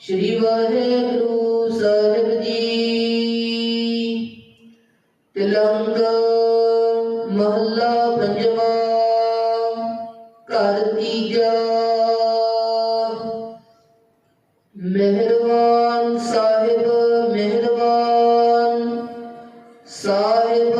ਸ਼੍ਰੀ ਵਾਹਿਗੁਰੂ ਸਾਹਿਬ ਜੀ ਤਿਲੰਗ ਮਹੱਲਾ ਪੰਜਵਾ ਘਰ ਤੀਜਾ ਮਿਹਰਬਾਨ ਸਾਹਿਬ ਮਿਹਰਬਾਨ ਸਾਹਿਬ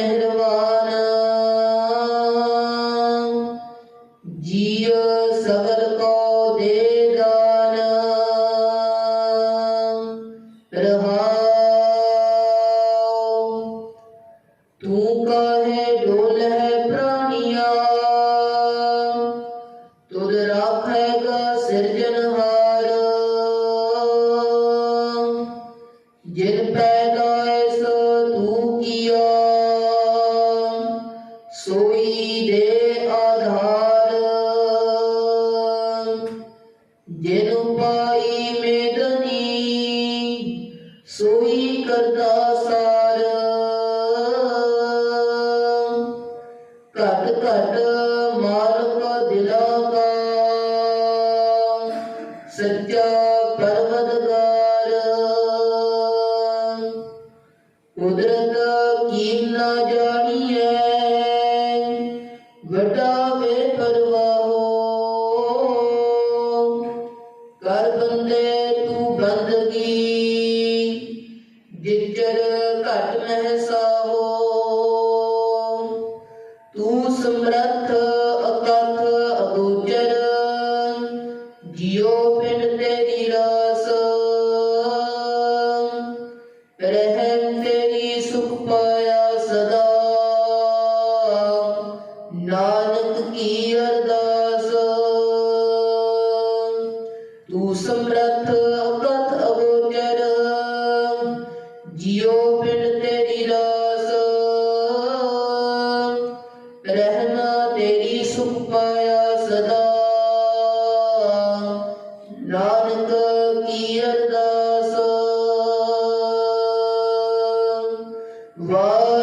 ਮਿਹਰਬਾਨ। ਜੀਉ ਸਗਲ ਕੋ ਦੇ ਦਾਨ। ਰਹਾਉ। ਤੂੰ ਕਾਹੇ ਡੋਲਹਿ ਪ੍ਰਾਨੀਆਂ ਤੁਧ ਰਾਖੇਗਾ ਸਿਰਜਨਹਾਰ ਜਿਨ ਪੈਦਾਇਸ ਤੂੰ ਦੇ ਆਧਾਰ। ਜਿਨ ਪਾਈ ਮੇਦਨੀ ਸੋਈ ਕਰਦਾ ਸਾਰ। ਘਟ ਘਟ ਮਾਲਕ ਦਿਲਾ ਕਾ ਸੱਚਾ ਪਰਵਦਗਾਰ ਕੁਦਰਤ ਕੀ ਨਾ ਜਾਣੀਐ ਘਟ ਮਹਿਸਾਵੋ ਤੂੰ ਸਮਰੱਥ ਅਕਥ ਅਗੋਚਰ, ਜਿਉ ਪਿੰਡ ਤੇਰੀ ਰਾਸ। ਰਹਿਮ ਤੇਰੀ ਸੁਖ ਪਾਇਆ ਸਦਾ। ਨਾਨਕ ਕੀ ਅਰਦਾਸ? ਤੂੰ ਸਮਰੱਥ ਜਿਉ ਤੇਰੀ ਰਾਸ ਰਹਿਣਾ ਤੇਰੀ ਸੁਖ ਪਾਇਆ ਸਦਾ। ਨਾਨਕ ਕੀ ਅਰਦਾਸ ਵਾ